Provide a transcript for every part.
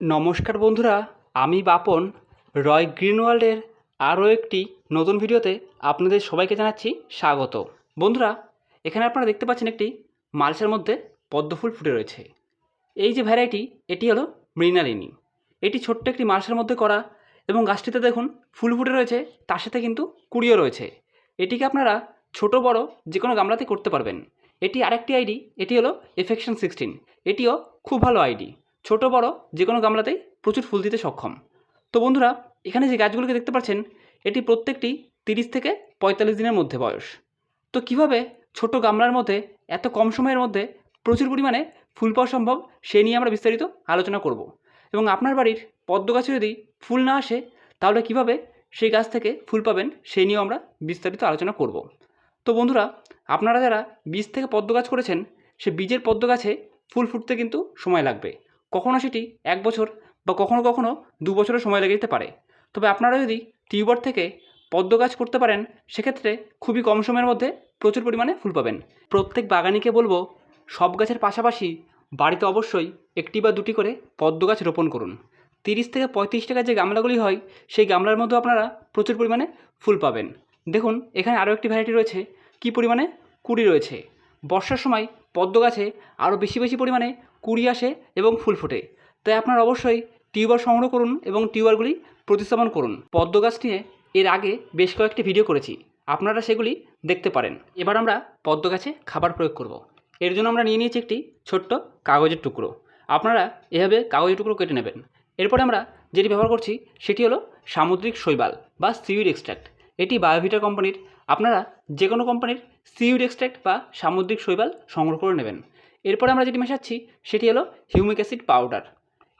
নমস্কার বন্ধুরা, আমি বাপন। রয় গ্রিনওয়ার্ল্ডের আরও একটি নতুন ভিডিওতে আপনাদের সবাইকে জানাচ্ছি স্বাগত। বন্ধুরা, এখানে আপনারা দেখতে পাচ্ছেন একটি মালসার মধ্যে পদ্মফুল ফুটে রয়েছে। এই যে ভ্যারাইটি, এটি হলো মৃণালিনী। এটি ছোট্ট একটি মালসার মধ্যে করা এবং গাছটিতে দেখুন ফুল ফুটে রয়েছে, তার সাথে কিন্তু কুড়িও রয়েছে। এটিকে আপনারা ছোট, বড় যে কোনো গামলাতে করতে পারবেন। এটি আরেকটি আইডি, এটি হলো এফেকশন সিক্সটিন এটিও খুব ভালো আইডি। ছোট, বড় যে কোনো গামলাতেই প্রচুর ফুল দিতে সক্ষম। তো বন্ধুরা, এখানে যে গাছগুলোকে দেখতে পাচ্ছেন, এটি প্রত্যেকটি তিরিশ থেকে পঁয়তাল্লিশ দিনের মধ্যে বয়স। তো কীভাবে ছোট গামলার মধ্যে এত কম সময়ের মধ্যে প্রচুর পরিমাণে ফুল পাওয়া সম্ভব, সে নিয়ে আমরা বিস্তারিত আলোচনা করব। এবং আপনার বাড়ির পদ্ম গাছে যদি ফুল না আসে, তাহলে কীভাবে সেই গাছ থেকে ফুল পাবেন সেই নিয়েও আমরা বিস্তারিত আলোচনা করব। তো বন্ধুরা, আপনারা যারা বীজ থেকে পদ্ম গাছ করেছেন, সে বীজের পদ্ম গাছে ফুল ফুটতে কিন্তু সময় লাগবে। কখনও সেটি এক বছর বা কখনো কখনো দু বছরও সময় লেগে যেতে পারে। তবে আপনারা যদি টিউবার থেকে পদ্ম গাছ করতে পারেন, সেক্ষেত্রে খুবই কম সময়ের মধ্যে প্রচুর পরিমাণে ফুল পাবেন। প্রত্যেক বাগানিকে বলব, সব গাছের পাশাপাশি বাড়িতে অবশ্যই একটি বা দুটি করে পদ্ম গাছ রোপণ করুন। তিরিশ থেকে পঁয়ত্রিশ টাকার যে গামলাগুলি হয়, সেই গামলার মধ্যেও আপনারা প্রচুর পরিমাণে ফুল পাবেন। দেখুন, এখানে আরও একটি ভ্যারাইটি রয়েছে, কী পরিমাণে কুড়ি রয়েছে। বর্ষার সময় পদ্ম গাছে আরও বেশি বেশি পরিমাণে কুড়ি আসে এবং ফুল ফোটে। তাই আপনারা অবশ্যই টিউবার সংগ্রহ করুন এবং টিউবারগুলি প্রতিস্থাপন করুন। পদ্ম গাছ নিয়ে এর আগে বেশ কয়েকটি ভিডিও করেছি। আপনারা সেগুলি দেখতে পারেন। এবার আমরা পদ্ম গাছে খাবার প্রয়োগ করব। এর জন্য আমরা নিয়ে নিয়েছি একটি ছোট্ট কাগজের টুকরো। আপনারা এভাবে কাগজের টুকরো কেটে নেবেন। এরপরে আমরা যেটি ব্যবহার করছি সেটি হলো সামুদ্রিক শৈবাল বা সিউড এক্সট্র্যাক্ট এটি বায়োভিটা কোম্পানির, আপনারা যে কোনো কোম্পানির সিউড এক্সট্র্যাক্ট বা সামুদ্রিক শৈবাল সংগ্রহ করে নেবেন। এরপরে আমরা যেটি মেশাচ্ছি, সেটি হলো হিউমিক অ্যাসিড পাউডার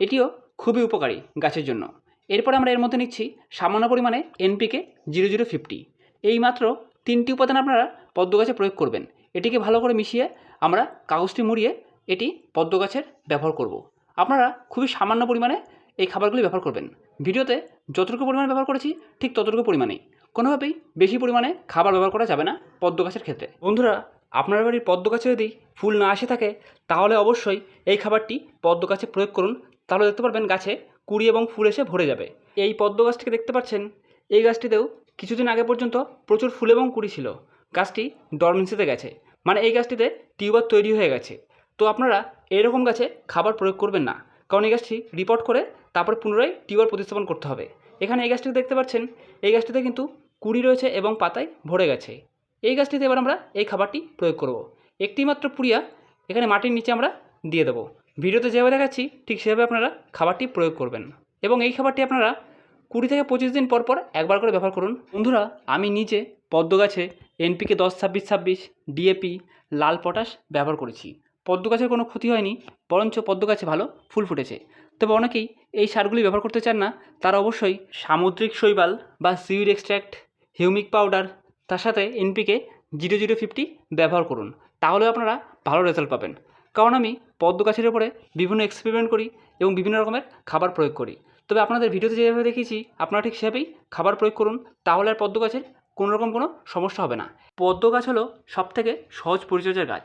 এটিও খুবই উপকারী গাছের জন্য। এরপরে আমরা এর মধ্যে নিচ্ছি সামান্য পরিমাণে এনপিকে জিরো জিরো ফিফটি এই মাত্র তিনটি উপাদান আপনারা পদ্ম গাছে প্রয়োগ করবেন। এটিকে ভালো করে মিশিয়ে আমরা কাগজটি মুড়িয়ে এটি পদ্ম গাছের ব্যবহার করব। আপনারা খুবই সামান্য পরিমাণে এই খাবারগুলি ব্যবহার করবেন। ভিডিওতে যতটুকু পরিমাণে ব্যবহার করেছি, ঠিক ততটুকু পরিমাণেই। কোনোভাবেই বেশি পরিমাণে খাবার ব্যবহার করা যাবে না পদ্ম গাছের ক্ষেত্রে। বন্ধুরা আপনার বাড়ির পদ্ম গাছে যদি ফুল না আসে থাকে, তাহলে অবশ্যই এই খাবারটি পদ্ম গাছে প্রয়োগ করুন। তাহলে দেখতে পারবেন গাছে কুড়ি এবং ফুল এসে ভরে যাবে। এই পদ্ম গাছটিকে দেখতে পাচ্ছেন, এই গাছটিতেও কিছুদিন আগে পর্যন্ত প্রচুর ফুল এবং কুড়ি ছিল। গাছটি ডরমেন্সিতে গেছে। মানে এই গাছটিতে টিউবার তৈরি হয়ে গেছে। তো আপনারা এরকম গাছে খাবার প্রয়োগ করবেন না। কারণ এই গাছটি রিপোর্ট করে তারপর পুনরায় টিউবার প্রতিস্থাপন করতে হবে। এখানে এই গাছটিতে দেখতে পাচ্ছেন, এই গাছটিতে কিন্তু কুড়ি রয়েছে এবং পাতায় ভরে গেছে। এই গাছটিতে এবার আমরা এই খাবারটি প্রয়োগ করব। একটি মাত্র পুড়িয়া এখানে মাটির নিচে আমরা দিয়ে দেবো। ভিডিওতে যেভাবে দেখাচ্ছি, ঠিক সেভাবে আপনারা খাবারটি প্রয়োগ করবেন। এবং এই খাবারটি আপনারা কুড়ি থেকে পঁচিশ দিন পর পর একবার করে ব্যবহার করুন। বন্ধুরা, আমি নিজে পদ্ম গাছে এনপিকে দশ, ছাব্বিশ ছাব্বিশ, ডিএপি, লাল পটাশ ব্যবহার করেছি। পদ্ম গাছের কোনো ক্ষতি হয়নি, বরঞ্চ পদ্ম গাছে ভালো ফুল ফুটেছে। তবে অনেকেই এই সারগুলি ব্যবহার করতে চান না, তারা অবশ্যই সামুদ্রিক শৈবাল বা সিউড এক্সট্র্যাক্ট হিউমিক পাউডার তার সাথে এনপিকে জিরো জিরো ফিফটি ব্যবহার করুন তাহলে আপনারা ভালো রেজাল্ট পাবেন। কারণ আমি পদ্ম গাছের উপরে বিভিন্ন এক্সপেরিমেন্ট করি এবং বিভিন্ন রকমের খাবার প্রয়োগ করি। তবে আপনাদের ভিডিওতে যেভাবে দেখিয়েছি, আপনারা ঠিক সেভাবেই খাবার প্রয়োগ করুন, তাহলে আর পদ্ম গাছের কোনো রকম কোনো সমস্যা হবে না। পদ্ম গাছ হলো সবথেকে সহজ পরিচর্যার গাছ।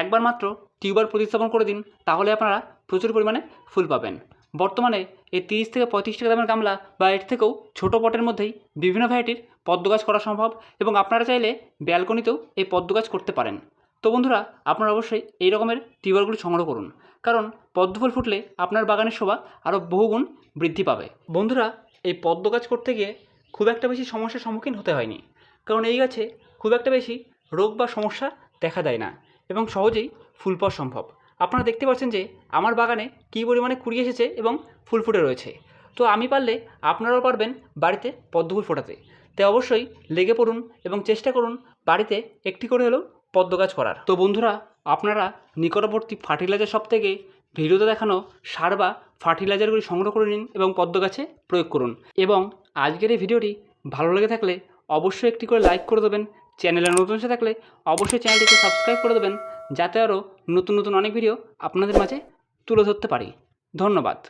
একবার মাত্র টিউবার প্রতিস্থাপন করে দিন, তাহলে আপনারা প্রচুর পরিমাণে ফুল পাবেন। বর্তমানে এই তিরিশ থেকে পঁয়ত্রিশ টাকা দামের গামলা বা এর থেকেও ছোটো পটের মধ্যেই বিভিন্ন ভ্যারাইটির পদ্ম গাছ করা সম্ভব এবং আপনারা চাইলে ব্যালকনিতেও এই পদ্ম গাছ করতে পারেন। তো বন্ধুরা, আপনারা অবশ্যই এই রকমের টিউবারগুলি সংগ্রহ করুন, কারণ পদ্মফুল ফুটলে আপনার বাগানের শোভা আরও বহুগুণ বৃদ্ধি পাবে। বন্ধুরা, এই পদ্ম গাছ করতে গিয়ে খুব একটা বেশি সমস্যার সম্মুখীন হতে হয়নি, কারণ এই গাছে খুব একটা বেশি রোগ বা সমস্যা দেখা দেয় না এবং সহজেই ফুল পাওয়া সম্ভব। আপনারা দেখতে পাচ্ছেন যে আমার বাগানে কী পরিমাণে কুড়ি এসেছে এবং ফুল ফুটে রয়েছে। তো আমি পারলে আপনারাও পারবেন বাড়িতে পদ্মফুল ফোটাতে। তাই অবশ্যই লেগে পড়ুন এবং চেষ্টা করুন বাড়িতে একটি করে হলেও পদ্ম গাছ করার। তো বন্ধুরা, আপনারা নিকটবর্তী ফার্টিলাইজার শপ থেকে ভিডিওতে দেখানো সার বা ফার্টিলাইজারগুলি সংগ্রহ করে নিন এবং পদ্ম গাছে প্রয়োগ করুন। এবং আজকের এই ভিডিওটি ভালো লেগে থাকলে অবশ্যই একটি করে লাইক করে দেবেন। চ্যানেলে নতুন এসে থাকলে অবশ্যই চ্যানেলটিকে সাবস্ক্রাইব করে দেবেন। যাতে আরও নতুন নতুন অনেক ভিডিও আপনাদের মাঝে তুলে ধরতে পারি। ধন্যবাদ।